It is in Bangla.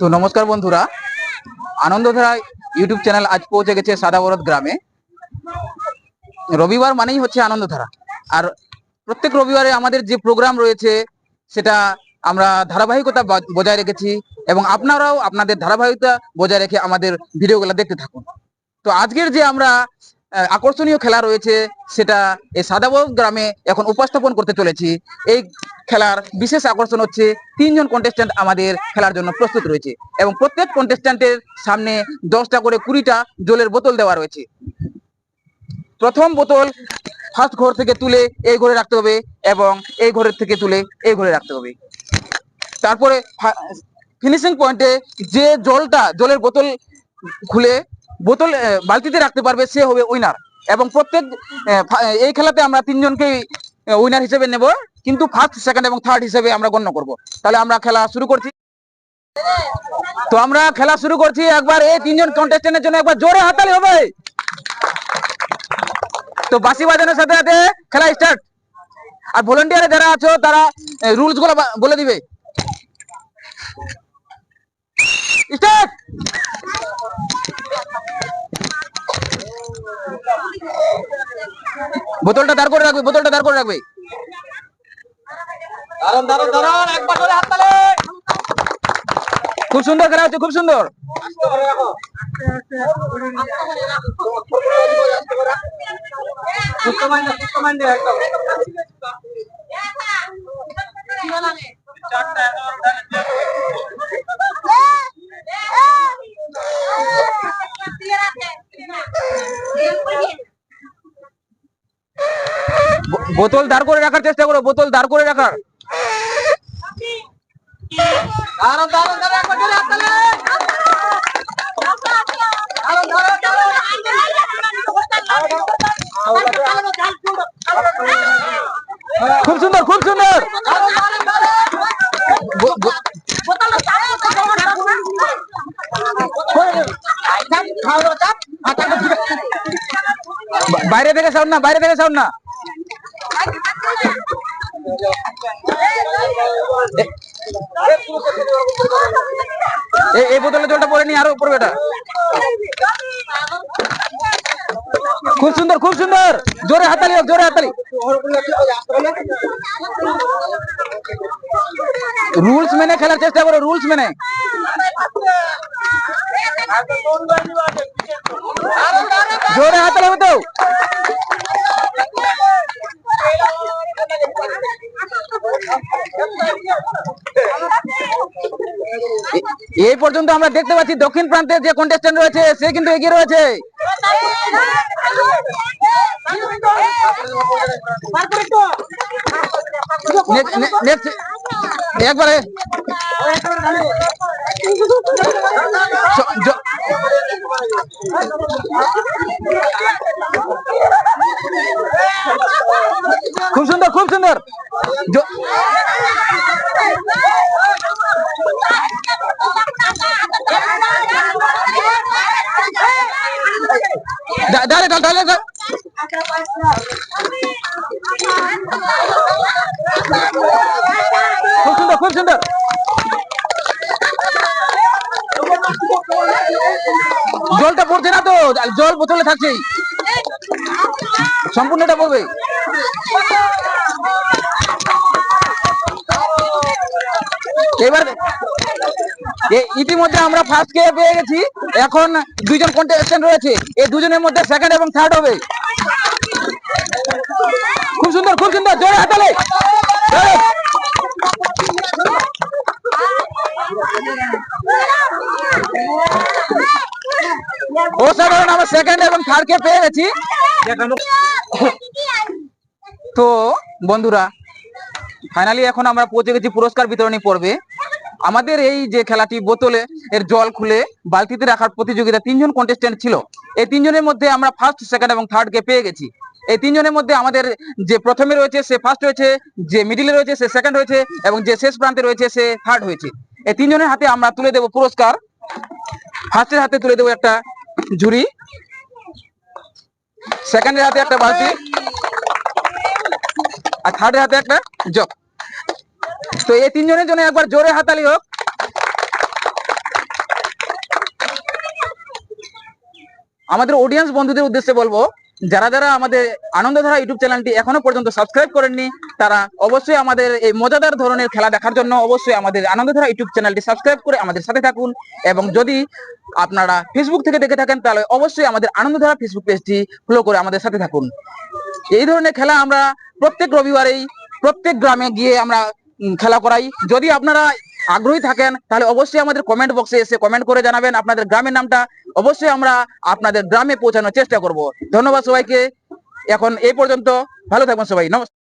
তো নমস্কার বন্ধুরা। আনন্দধারা ইউটিউব চ্যানেল আজ পৌঁছে গেছে সাদাবরদ গ্রামে। রবিবার মানেই হচ্ছে আনন্দধারা আর প্রত্যেক রবিবারে আমাদের যে প্রোগ্রাম রয়েছে, সেটা আমরা ধারাবাহিকতা বজায় রেখেছি এবং আপনারাও আপনাদের ধারাবাহিকতা বজায় রেখে আমাদের ভিডিওগুলো দেখতে থাকুন। তো আজকের যে আমরা আকর্ষণীয় খেলা রয়েছে, সেটা এই সাদাবরদ গ্রামে এখন উপস্থাপন করতে চলেছি। এই খেলার বিশেষ আকর্ষণ হচ্ছে তিনজন কন্টেস্ট্যান্ট আমাদের খেলার জন্য প্রস্তুত রয়েছে এবং প্রত্যেক কন্টেস্ট্যান্টের সামনে দশটা করে কুড়িটা জলের বোতল দেওয়া রয়েছে। প্রথম বোতল ফার্স্ট ঘর থেকে তুলে এই ঘরে রাখতে হবে এবং এই ঘরের থেকে তুলে এই ঘরে রাখতে হবে। তারপরে ফিনিশিং পয়েন্টে যে জলটা, জলের বোতল খুলে বোতল বালতিতে রাখতে পারবে, সে হবে উইনার এবং প্রত্যেক এই খেলাতে আমরা তিনজনকেই উইনার হিসেবে নেব। কিন্তু ফার্স্ট সেকেন্ড এবং থার্ড হিসেবে আমরা গণ্য করব। তাহলে আমরা খেলা শুরু করছি। তো আমরা খেলা শুরু করছি একবার, এই তিনজন কন্টেস্টেন্টের জন্য একবার জোরে হাতালি হবে। তো বাঁশি বাজানোর সাথে সাথে খেলা স্টার্ট আর ভলেন্টিয়ারে যারা আছো, তারা রুলসগুলো বলে দিবে। স্টার্ট বোতলটা দাঁড় করে রাখবে বোতলটা দাঁড় করে রাখবে। দারুণ দারুণ দারুণ একবার হাত তালে খুব সুন্দর খেলা হচ্ছে খুব সুন্দর। একদম। বোতল দাঁড় করে রাখার চেষ্টা করো, বোতল দাঁড় করে রাখার। খুব সুন্দর খুব সুন্দর। বাইরে থেকে সাউন্ড না, বাইরে থেকে সাউন্ড না। এই- বোতলে জলটা পরে নি আরও পড়বে এটা খুব সুন্দর খুব সুন্দর। জোরে হাতালি জোরে হাতালি রুলস মেনে খেলার চেষ্টা করো, রুলস মেনে। জোরে হাতালি হবে এই পর্যন্ত আমরা দেখতে পাচ্ছি দক্ষিণ প্রান্তে যে কন্টেস্টেন্ট রয়েছে, সে কিন্তু এগিয়ে রয়েছে। একবারে। খুব সুন্দর খুব সুন্দর। খুব সুন্দর খুব সুন্দর জলটা পড়ছে না তো জল বোতলে থাকছেই সম্পূর্ণটা পড়বে। এবার ইতিমধ্যে আমরা ফার্স্ট কে পেয়ে গেছি। এখন দুইজন কন্টেস্টেন্ট রয়েছে। এই দুজনের মধ্যে সেকেন্ড এবং থার্ড হবে। খুব সুন্দর খুব সুন্দর, জোরে হাতালে। অসাধারণ, আমরা সেকেন্ড এবং থার্ড কে পেয়ে গেছি। তো, বন্ধুরা ফাইনালি এখন আমরা পৌঁছে গেছি পুরস্কার বিতরণী পর্বে। আমাদের এই যে খেলাটি বোতলে এর জল খুলে বালতিতে রাখার প্রতিযোগিতা তিনজন কন্টেস্টেন্ট ছিল। এই তিনজনের মধ্যে আমরা ফার্স্ট সেকেন্ড এবং থার্ড কে পেয়ে গেছি। এই তিনজনের মধ্যে আমাদের যে প্রথমে রয়েছে, সে ফার্স্ট হয়েছে যে মিডিলে রয়েছে, সে সেকেন্ড হয়েছে এবং যে শেষ প্রান্তে রয়েছে, সে থার্ড হয়েছে। এই তিনজনের হাতে আমরা তুলে দেব পুরস্কার। ফার্স্টের হাতে তুলে দেবো একটা ঝুড়ি। সেকেন্ডের হাতে একটা বালতি। আর থার্ডের হাতে একটা জগ। তো এই তিনজনের জন্য একবার জোরে হাতালি হোক। আমাদের অডিয়েন্স বন্ধুদের উদ্দেশ্যে বলব, যারা যারা আমাদের আনন্দধারা ইউটিউব চ্যানেলটি এখনও পর্যন্ত সাবস্ক্রাইব করেননি, তারা অবশ্যই আমাদের এই মজাদার ধরনের খেলা দেখার জন্য অবশ্যই আমাদের আনন্দধারা ইউটিউব চ্যানেলটি সাবস্ক্রাইব করে আমাদের সাথে থাকুন। এবং যদি আপনারা ফেসবুক থেকে দেখে থাকেন, তাহলে অবশ্যই আমাদের আনন্দধারা ফেসবুক পেজটি ফলো করে আমাদের সাথে থাকুন। এই ধরনের খেলা আমরা প্রত্যেক রবিবারেই, প্রত্যেক গ্রামে গিয়ে আমরা খেলা করাই। যদি আপনারা আগ্রহী থাকেন, তাহলে অবশ্যই আমাদের কমেন্ট বক্সে এসে কমেন্ট করে জানাবেন আপনাদের গ্রামের নামটা। অবশ্যই আমরা আপনাদের গ্রামে পৌঁছানোর চেষ্টা করব। ধন্যবাদ সবাইকে। এখন এই পর্যন্ত। ভালো থাকবেন সবাই। নমস্কার।